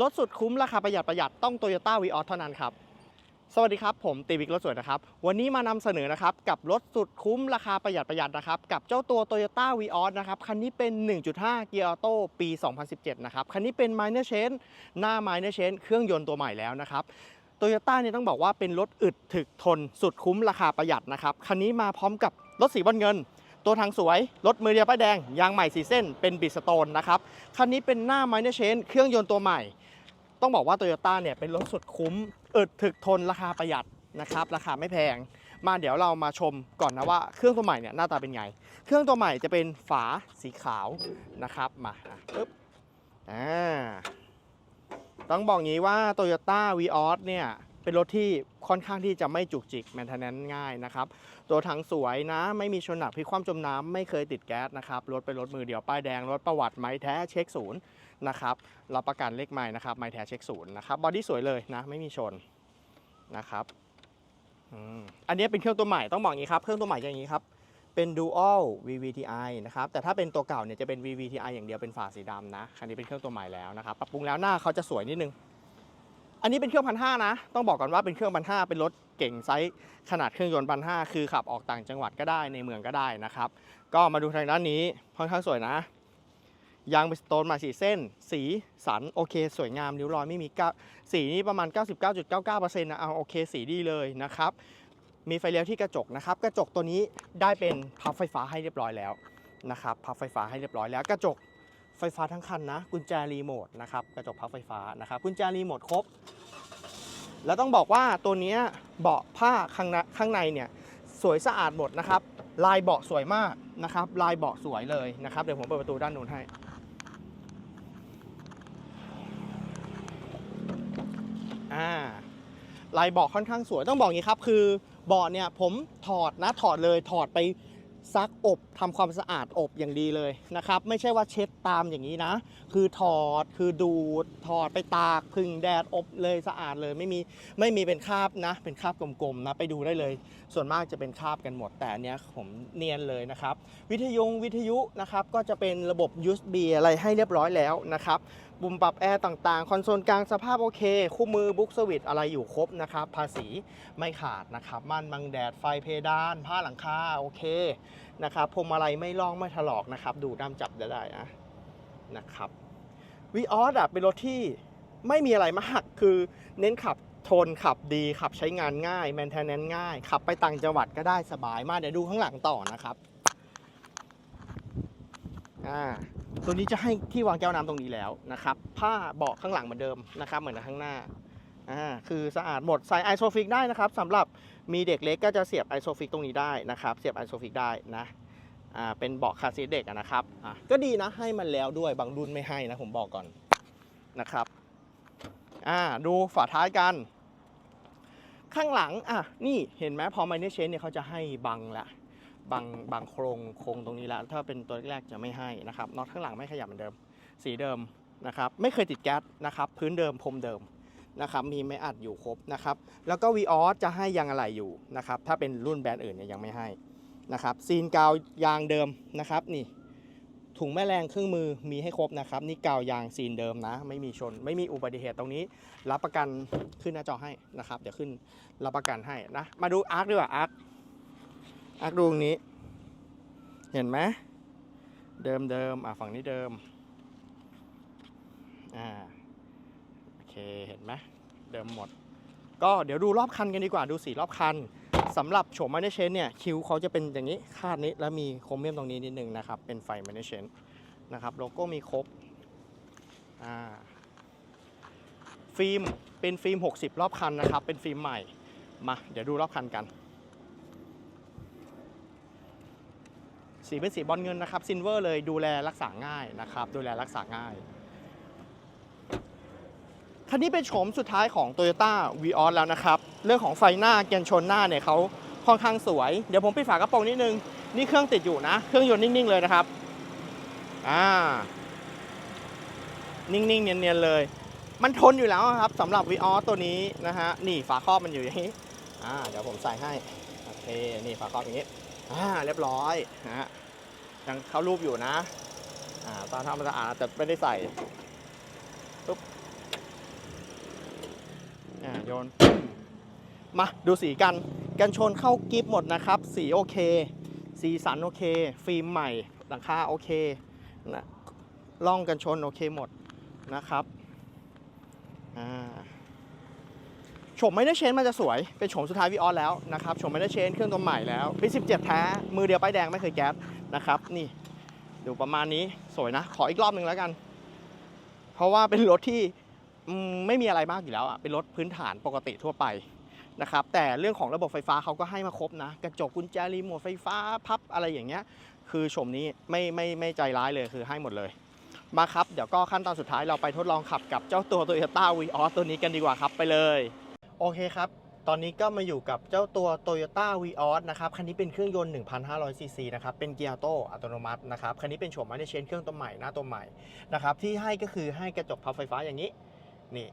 รถสุดคุ้มราคาประหยัดประหยัดต้อง Toyota v ีออเท่านั้นครับ สวัสดีครับ ผมตีวิกรถสวยนะครับ วันนี้มานำเสนอนะครับกับรถสุดคุ้มราคาประหยัดประหยัดนะครับ กับเจ้าตัว Toyota v ีออนะครับ คันนี้เป็น 1.5 เกียร์ออโต้ปี 2017 นะครับ คันนี้เป็น minor change หน้า minor change เครื่องยนต์ตัวใหม่แล้วนะครับโตโยต้าเนี่ยต้องบอกว่าเป็นรถอึดถึกทนสุดคุ้มราคาประหยัดนะครับ คันนี้มาพร้อมกับรถสีบอลเงิน ตัวทางสวย รถมือเดียวป้ายแดง ยางใหม่สีเส้น เป็นบิสโตนนะครับ คันนี้เป็นหน้า minor change เครื่องยนต์ตัวใหม่ ต้องบอกว่าโตโยต้าเนี่ยเป็นรถสุดคุ้มอึดถึกทนราคาประหยัดนะครับ ราคาไม่แพง มาเดี๋ยวเรามาชมก่อนนะว่าเครื่องตัวใหม่เนี่ยหน้าตาเป็นไง เครื่องตัวใหม่จะเป็นฝาสีขาวนะครับ มาปึ๊บอ่าต้องบอกงี้ว่า Toyota v ีออเนี่ย เป็นรถที่ค่อนข้างที่จะไม่จุกจิกแมนเทนแนนง่ายนะครับ ตัวถังสวยนะ ไม่มีชนหนักพิคว่ำจมน้ำไม่เคยติดแก๊สนะครับรถเป็นรถมือเดียวป้ายแดงรถประวัติไม้แท้เช็คศูนย์นะครับรับประกันเลขไม้นะครับไม้แท้เช็คศูนย์นะครับบอดี้สวยเลยนะไม่มีชนนะครับอันนี้เป็นเครื่องตัวใหม่ต้องบอกอย่างนี้ครับเครื่องตัวใหม่อย่างนี้ครับเป็น Dual VVTi นะครับแต่ถ้าเป็นตัวเก่าเนี่ยจะเป็น VVTi อย่างเดียวเป็นฝาสีดำนะคันนี้เป็นเครื่องตัวใหม่แล้วนะครับปรับปรุงแล้วหน้าเขาจะสวยนิดนึง อันนี้เป็นเครื่องพันห้านะ ต้องบอกก่อนว่าเป็นเครื่องพันห้าเป็นรถเก่งไซส์ขนาดเครื่องยนต์พันห้าคือขับออกต่างจังหวัดก็ได้ในเมืองก็ได้นะครับ ก็มาดูทางด้านนี้ค่อนข้างสวยนะ ยางเป็นสโตนมาสีเส้น สีสันโอเค สวยงามริ้วรอยไม่มีก้าสีนี่ประมาณ 99.99%นะเอาโอเค สีดีเลยนะครับ มีไฟเลี้ยวที่กระจกนะครับ กระจกตัวนี้ได้เป็นพับไฟฟ้าให้เรียบร้อยแล้วนะครับพับไฟฟ้าให้เรียบร้อยแล้วกระจก ไฟฟ้าทั้งคันนะ กุญแจรีโมทนะครับกระจกพับไฟฟ้านะครับกุญแจรีโมทครบ แล้วต้องบอกว่าตัวนี้เบาะผ้าข้างในข้างในเนี่ยสวยสะอาดหมดนะครับ ลายเบาะสวยมากนะครับ ลายเบาะสวยเลยนะครับเดี๋ยวผมเปิดประตูด้านนู้นให้ อ่าลายเบาะค่อนข้างสวยต้องบอกอย่างนี้ครับ คือเบาะเนี่ยผมถอดนะถอดเลยถอดไป ซักอบทำความสะอาดอบอย่างดีเลยนะครับ ไม่ใช่ว่าเช็ดตามอย่างนี้นะ คือถอดคือดูดถอดไปตากพึ่งแดดอบเลยสะอาดเลยไม่มีไม่มีเป็นคราบนะ เป็นคราบกลมๆนะไปดูได้เลย ส่วนมากจะเป็นคราบกันหมดแต่อันเนี้ยผมเนียนเลยนะครับ วิทยุวิทยุนะครับก็จะเป็นระบบ USB อะไรให้เรียบร้อยแล้วนะครับ ปุ่มปรับแอร์ต่างๆ คอนโซลกลางสภาพโอเค คู่มือบุ๊กสวิตอะไรอยู่ครบนะครับ ภาษีไม่ขาดนะครับม่านบังแดดไฟเพดาน ผ้าหลังคาโอเคนะครับพวงมาลัยไม่ล่องไม่ถลอกนะครับ ดูด้ามจับได้ได้นะนะครับวีออสอะเป็นรถที่ไม่มีอะไรมาก คือเน้นขับทนขับดีขับใช้งานง่ายแมนเทนแนนง่าย ขับไปต่างจังหวัดก็ได้สบายมาก เดี๋ยวดูข้างหลังต่อนะครับ อ่า ตัวนี้จะให้ที่วางแก้วน้ำตรงนี้แล้วนะครับ ผ้าเบาะข้างหลังเหมือนเดิมนะครับ เหมือนข้างหน้าอ่าคือสะอาดหมดใส่ไอโซฟิกได้นะครับสำหรับมีเด็กเล็กก็จะเสียบไอโซฟิกตรงนี้ได้นะครับ เสียบไอโซฟิกได้นะอ่าเป็นเบาะคาร์ซีเด็กนะครับอ่าก็ดีนะให้มันแล้วด้วยบางรุ่นไม่ให้นะผมบอกก่อนนะครับอ่าดูฝาท้ายกัน ข้างหลังอะนี่เห็นไหมพอไมเนเชนเนี่ยเขาจะให้บังละ บางบางโครงโครงตรงนี้แล้ว ถ้าเป็นตัวแรกๆจะไม่ให้นะครับน็อตข้างหลังไม่ขยับเหมือนเดิม สีเดิมนะครับไม่เคยติดแก๊สนะครับพื้นเดิมพรมเดิมนะครับมีไม่อัดอยู่ครบนะครับแล้วก็ v ีออสจะให้ยางอะไรอยู่นะครับถ้าเป็นรุ่นแบรนด์อื่นเนี่ยยังไม่ให้นะครับซีนกาวยางเดิมนะครับนี่ถุงแม่แรงเครื่องมือมีให้ครบนะครับนี่กาวยางซีนเดิมนะ ไม่มีชน ไม่มีอุบัติเหตุตรงนี้ รับประกันขึ้นหน้าจอให้นะครับ เดี๋ยวขึ้นรับประกันให้นะมาดูอาร์คดีกว่าอาร์ค อาร์คดูตรงนี้ เห็นไหมเดิมเดิมอะฝั่งนี้เดิม อ่า โอเค เห็นไหมเดิมหมด ก็เดี๋ยวดูรอบคันกันดีกว่า ดูสีรอบคันสำหรับโฉมมาเนเชนเนี่ย คิวเขาจะเป็นอย่างนี้ คาดนี้ แล้วมีโครเมียมตรงนี้นิดนึงนะครับ เป็นไฟมาเนเชนนะครับ โลโก้มีครบ อ่า ฟิล์ม เป็นฟิล์ม 60 รอบคันนะครับ เป็นฟิล์มใหม่ มา เดี๋ยวดูรอบคันกัน สีเป็นสีบอลเงินนะครับซินเวอร์เลยดูแลรักษาง่ายนะครับ ดูแลรักษาง่ายคันนี้เป็นโฉมสุดท้ายของ Toyota v ีออแล้วนะครับ เรื่องของไฟหน้าแกนชนหน้าเนี่ยเขาค่อนข้างสวย เดี๋ยวผมปิดฝากระโปรงนิดนึง นี่เครื่องติดอยู่นะ เครื่องยนต์นิ่ง ๆ เลยนะครับ อ่า นิ่ง ๆ เนียน ๆ เลย มันทนอยู่แล้วครับสำหรับ v ีออตัวนี้นะฮะ นี่ฝาครอบมันอยู่อย่างนี้ อ่า เดี๋ยวผมใส่ให้ โอเค นี่ฝาครอบอย่างนี้ อ่า เรียบร้อยนะฮะ ยังเข้ารูปอยู่นะ อ่าตอนทำมันสะอาดแต่ไม่ได้ใส่ปุ๊บโยน มาดูสีกัน กันชนเข้ากิฟหมดนะครับ สีโอเค สีสันโอเค ฟิล์มใหม่ หลังคาโอเคนะล่องกันชนโอเคหมดนะครับ อ่าโฉมไม่ได้เชนมันจะสวย เป็นโฉมสุดท้ายวีออสแล้วนะครับโฉมไม่ได้เชนเครื่องตัวใหม่แล้วปี17 แท้ มือเดียวป้ายแดงไม่เคยแก๊ส นะครับ นี่ดูประมาณนี้สวยนะ ขออีกรอบหนึ่งแล้วกัน เพราะว่าเป็นรถที่ไม่มีอะไรมากอยู่แล้วอะเป็นรถพื้นฐานปกติทั่วไปนะครับ แต่เรื่องของระบบไฟฟ้าเขาก็ให้มาครบนะ กระจกกุญแจรีโมทไฟฟ้าพับอะไรอย่างเงี้ย คือชมนี้ไม่ไม่ไม่ใจร้ายเลยคือให้หมดเลย มาครับ เดี๋ยวก็ขั้นตอนสุดท้ายเราไปทดลองขับกับเจ้าตัว Toyota v ีออตัวนี้กันดีกว่าครับไปเลย โอเคครับ ตอนนี้ก็มาอยู่กับเจ้าตัว Toyota v ีออนะครับคันนี้เป็นเครื่องยนต์ 1,500 ซีซีนะครับเป็นเกียร์โตอัตโนมัตินะครับคันนี้เป็นโฉมม่ได้เชนเครื่องตัวใหม่หน้าตัวใหม่นะครับที่ให้ก็คือให้กระจกพับไฟฟ้าอย่างนี้นี่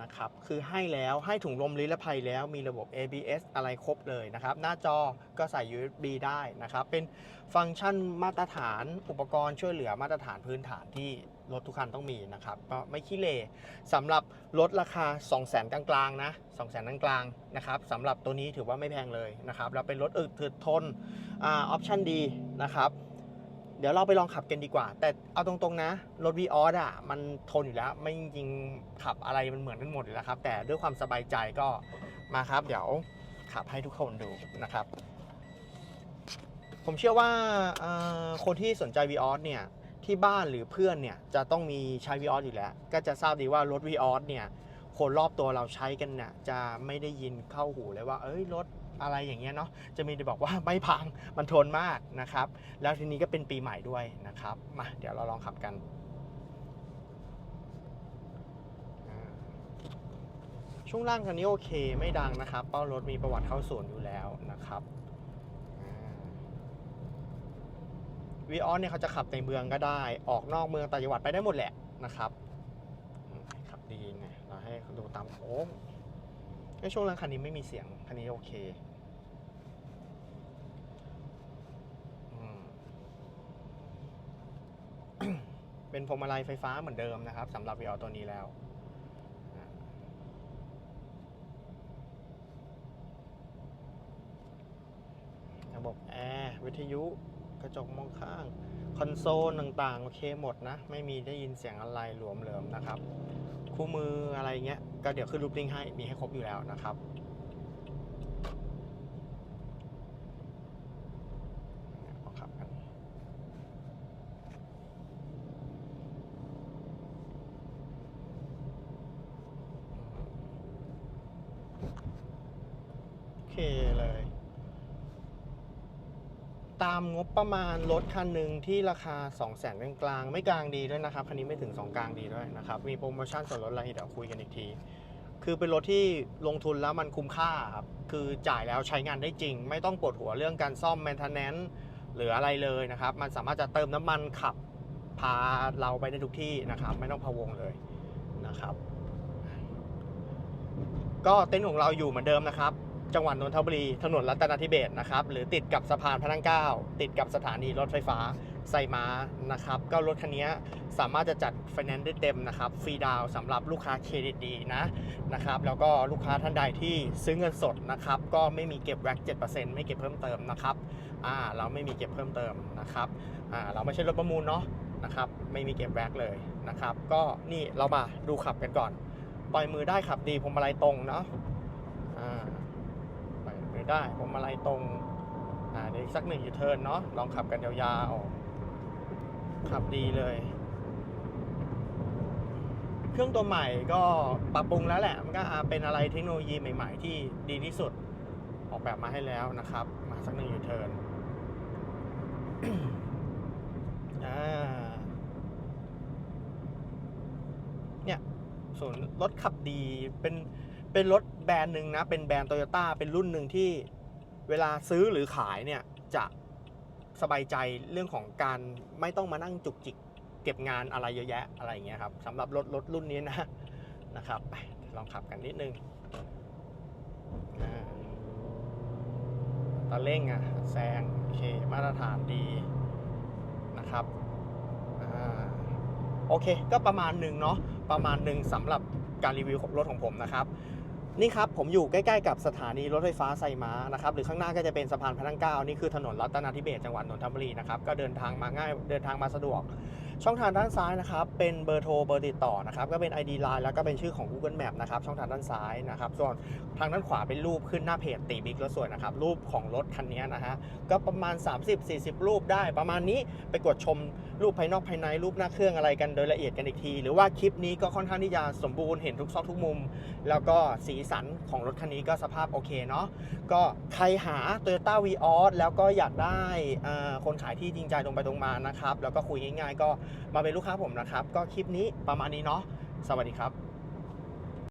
นะครับคือให้แล้วให้ถุงลมนิรภัยแล้วมีระบบ ABS อะไรครบเลยนะครับ หน้าจอก็ใส่ USB ได้นะครับ เป็นฟังก์ชันมาตรฐานอุปกรณ์ช่วยเหลือมาตรฐานพื้นฐานที่ รถทุกคันต้องมีนะครับก็ไม่ขี้เลสำหรับรถราคา 2 0 0 0 0 0กลางๆนะ2 0 0 0 0 0กลางๆนะครับสำหรับตัวนี้ถือว่าไม่แพงเลยนะครับแล้วเป็นรถอึดถึกทนออปชันดีนะครับเดี๋ยวเราไปลองขับกันดีกว่า แต่เอาตรงๆนะ รถ v ีออสอะ มันทนอยู่แล้ว ไม่จริงขับอะไรมันเหมือนกันหมดอยู่แล้วครับ แต่ด้วยความสบายใจก็มาครับ เดี๋ยวขับให้ทุกคนดูนะครับ ผมเชื่อว่าคนที่สนใจ v ีออสเนี่ย ที่บ้านหรือเพื่อนเนี่ยจะต้องมีใช้ v ีออสอยู่แล้ว ก็จะทราบดีว่ารถ v ีออสเนี่ยคนรอบตัวเราใช้กันเนี่ยจะไม่ได้ยินเข้าหูเลยว่า เอ้ยรถอะไรอย่างเงี้ยเนาะจะมีแต่บอกว่าไม่พังมันทนมากนะครับ แล้วทีนี้ก็เป็นปีใหม่ด้วยนะครับมาเดี๋ยวเราลองขับกันช่วงล่างคันนี้โอเคไม่ดังนะครับ เป้ารถมีประวัติเข้าศูนย์อยู่แล้วนะครับ วีออนเนี่ยเขาจะขับในเมืองก็ได้ ออกนอกเมืองต่างจังหวัดไปได้หมดแหละนะครับขับดีไงเราให้ดูตามโค้งในช่วงล่างคันนี้ไม่มีเสียงคันนี้โอเคเป็นพวงมาลัยไฟฟ้าเหมือนเดิมนะครับสำหรับ v ีออตัวนี้แล้วระบบแอร์วิทยุ กระจกมองข้าง คอนโซลต่างๆ โอเคหมดนะ ไม่มีได้ยินเสียงอะไรหลวมเหลิมนะครับ คู่มืออะไรเงี้ย ก็เดี๋ยวขึ้นรูปลิงก์ให้มีให้ครบอยู่แล้วนะครับโอเคเลย ตามงบประมาณรถคันหนึ่งที่ราคา 2 0 0 0 0 0กลางๆไม่กลางดีด้วยนะครับ คันนี้ไม่ถึง 2 กลางดีด้วยนะครับ มีโปรโมชั่นส่วนลดอะไรเดี๋ยวคุยกันอีกที คือเป็นรถที่ลงทุนแล้วมันคุ้มค่าครับ คือจ่ายแล้วใช้งานได้จริง ไม่ต้องปวดหัวเรื่องการซ่อม maintenance หรืออะไรเลยนะครับ มันสามารถจะเติมน้ำมันขับพาเราไปได้ทุกที่นะครับ ไม่ต้องพะวงเลยนะครับ ก็เต็นท์ของเราอยู่เหมือนเดิมนะครับ จังหวัดนนทบุรี ถนนรัตนทิเบศนะครับ หรือติดกับสะพานพระนั่งเก้า ติดกับสถานีรถไฟฟ้าไซม้านะครับ ก็รถคันนี้สามารถจะจัดไฟแนนซ์ได้เต็มนะครับ ฟรีดาวสำหรับลูกค้าเครดิตดีนะนะครับ แล้วก็ลูกค้าท่านใดที่ซื้อเงินสดนะครับ ก็ไม่มีเก็บแว็ก7%ไม่เก็บเพิ่มเติมนะครับ อ่า เราไม่มีเก็บเพิ่มเติมนะครับ อ่า เราไม่ใช่รถประมูลเนาะนะครับ ไม่มีเก็บแว็กเลยนะครับ ก็นี่เรามาดูขับกันก่อน ปล่อยมือได้ขับดีพวงมาลัยตรงเนาะ อ่า ได้พวงมาลัยตรงอ่าเดี๋ยวอีกสักหนึ่งยูเทิร์นเนาะลองขับกันยาวๆขับดีเลย เครื่องตัวใหม่ก็ปรับปรุงแล้วแหละ มันก็เป็นอะไรเทคโนโลยีใหม่ ๆ ที่ดีที่สุดออกแบบมาให้แล้วนะครับ มาสักหนึ่งยูเทิร์นเนี่ยส่วนรถขับดีเป็น เป็นรถแบรนด์หนึ่งนะ เป็นแบรนด์โตโยต้าเป็นรุ่นหนึ่งที่เวลาซื้อหรือขายเนี่ยจะสบายใจเรื่องของการไม่ต้องมานั่งจุกจิกเก็บงานอะไรเยอะแยะอะไรอย่างเงี้ยครับสำหรับรถรถรุ่นนี้นะนะครับลองขับกันนิดนึงอ่าตะเร่งอะแซงโอเคมาตรฐานดีนะครับอโอเค ก็ประมาณหนึ่งเนาะประมาณหนึ่งสำหรับการรีวิวรถของผมนะครับ นี่ครับผมอยู่ใกล้ๆกับสถานีรถไฟฟ้าไซม้านะครับหรือข้างหน้าก็จะเป็นสะพานพระนั่งเก้านี่คือถนนรัตนาธิเบศจังหวัดนนทบุรีนะครับก็เดินทางมาง่ายเดินทางมาสะดวก ช่องทางด้านซ้ายนะครับเป็นเบอร์โทรเบอร์ติดต่อนะครับก็เป็น ID Line แล้วก็เป็นชื่อของ Google Map นะครับช่องทางด้านซ้ายนะครับส่วนทางด้านขวาเป็นรูปขึ้นหน้าเพจตีบิ๊กรถสวยนะครับรูปของรถคันนี้นะฮะก็ประมาณ 30-40 รูปได้ประมาณนี้ไปกดชมรูปภายนอกภายในรูปหน้าเครื่องอะไรกันโดยละเอียดกันอีกที หรือว่าคลิปนี้ก็ค่อนข้างที่จะสมบูรณ์เห็นทุกซอกทุกมุม แล้วก็สีสันของรถคันนี้ก็สภาพโอเคเนาะก็ใครหา Toyota v ีออสแล้วก็อยากได้คนขายที่จริงใจตรงไปตรงมานะครับแล้วก็คุยง่าย ๆ ก็มาเป็นลูกค้าผมนะครับ ก็คลิปนี้ประมาณนี้เนาะสวัสดีครับ